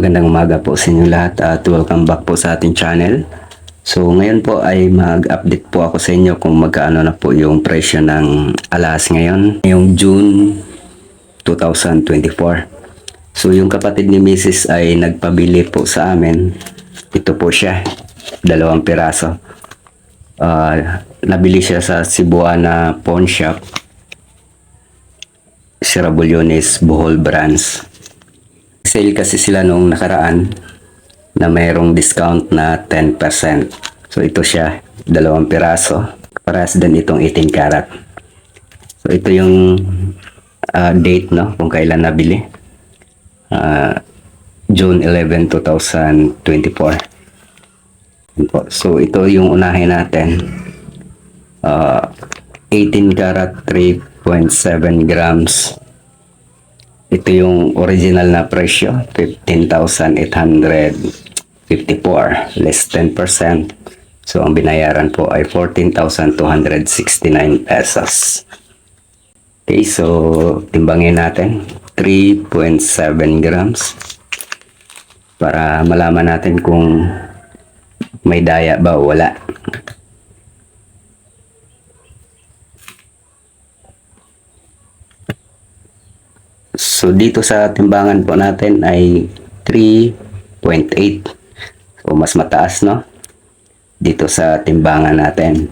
Magandang umaga po sa inyo lahat at welcome back po sa ating channel. So ngayon po ay mag-update po ako sa inyo kung magkano na po yung presyo ng alas ngayon, ngayong June 2024. So yung kapatid ni Mrs. ay nagpabili po sa amin. Ito po siya, dalawang piraso. Ah, nabili siya sa Cebuana Pawn Shop, Sirabulyones, Bohol Brands. Sale kasi sila nung nakaraan na mayroong discount na 10%. So ito siya, dalawang piraso. Parehas din itong 18 karat. So ito yung ah, date no kung kailan nabili. Ah, June 11, 2024. Yun po. So ito yung unahin natin. Ah, 18 karat 3.7 grams. Ito yung original na presyo, 15,854, less 10%. So, ang binayaran po ay 14,269 pesos. Okay, so, timbangin natin, 3.7 grams. Para malaman natin kung may daya ba o wala. So dito sa timbangan po natin ay 3.8. So mas mataas no? Dito sa timbangan natin.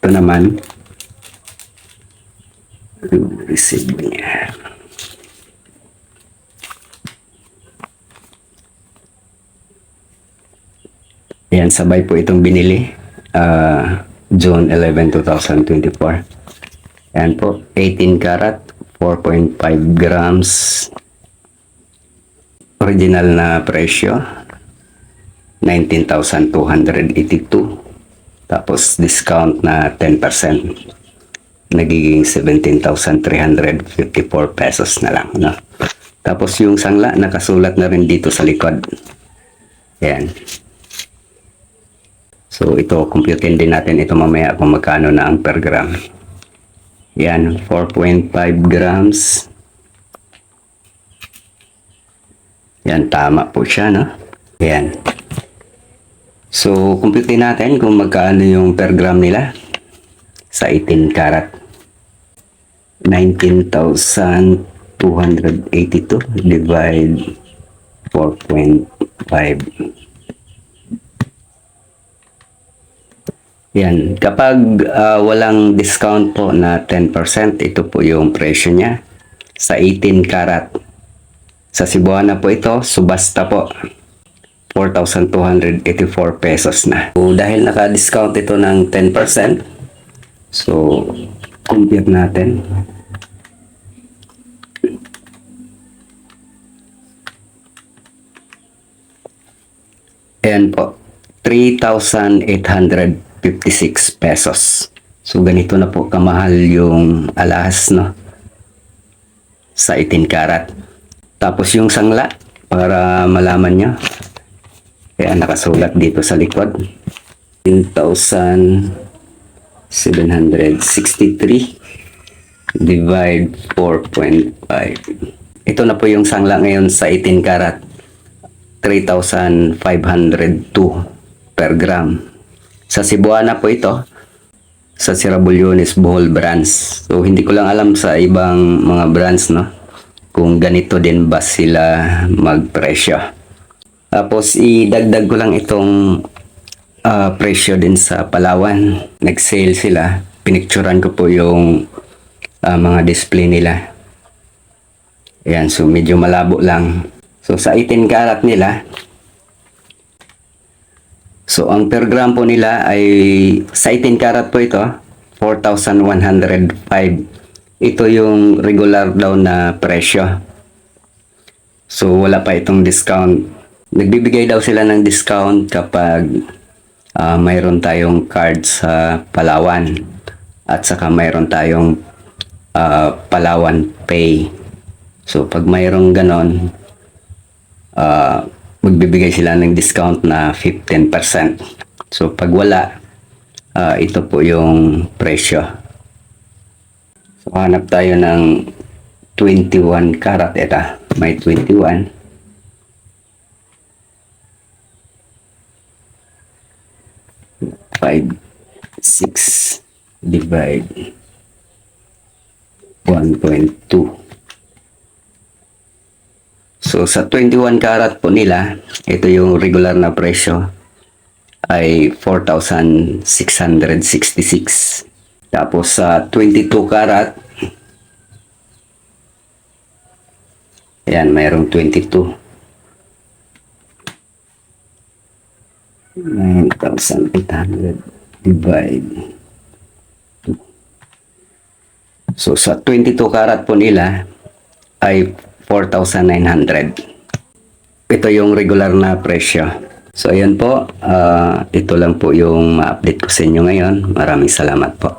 Ito naman receipt niya. Yan, sabay po itong binili. ah, June 11, 2024. Yan po, 18 karat, 4.5 grams. Original na presyo, 19,282. Tapos discount na 10%. Nagiging 17,354 pesos na lang. No? Tapos yung sangla, nakasulat na rin dito sa likod. Yan. So ito, computein din natin ito mamaya kung magkano na ang per gram. Yan, 4.5 grams. Yan, tama po siya, no? Yan. So, computein natin kung magkano yung per gram nila sa 18 karat. 19,282 divide 4.5 Yan. Kapag ah, walang discount po na 10%, ito po yung presyo niya sa 18 karat. Sa Cebuana po ito, subasta po. 4,284 pesos na. So, dahil naka-discount ito ng 10%, so, compute natin. Ayan po, 3,856 pesos. So, ganito na po kamahal yung alahas, no? Sa 18 karat. Tapos yung sangla, para malaman nyo. Kaya nakasulat dito sa likod. 10,763 divide 4.5. Ito na po yung sangla ngayon sa 18 karat. 3,502 per gram. Sa Cebuana po ito, sa Sirabulyones Bohol Brands. So, hindi ko lang alam sa ibang mga brands, no? Kung ganito din ba sila magpresyo. Tapos, idagdag ko lang itong ah, presyo din sa Palawan. Nag-sale sila. Pinicturan ko po yung ah, mga display nila. Ayan, so medyo malabo lang. So sa 18 karat nila, so ang per gram po nila ay sa 18 karat po ito, 4,105. Ito yung regular daw na presyo. So wala pa itong discount. Nagbibigay daw sila ng discount kapag ah, mayroon tayong card sa Palawan at saka mayroon tayong ah, Palawan Pay. So pag mayroong ganon, ah, magbibigay sila ng discount na 15%. So pag wala, ah, ito po yung presyo. So hanap tayo ng 21 karat. Ito, may 21. Five, six, divide 1.2. So sa 21 karat po nila, ito yung regular na presyo ay 4,666. Tapos sa 22 karat, ayan, mayroong 22. 9,800 divide So sa 22 karat po nila ay 4,900. Ito yung regular na presyo. So ayan po, ah, ito lang po yung ma-update ko sa inyo ngayon. Maraming salamat po.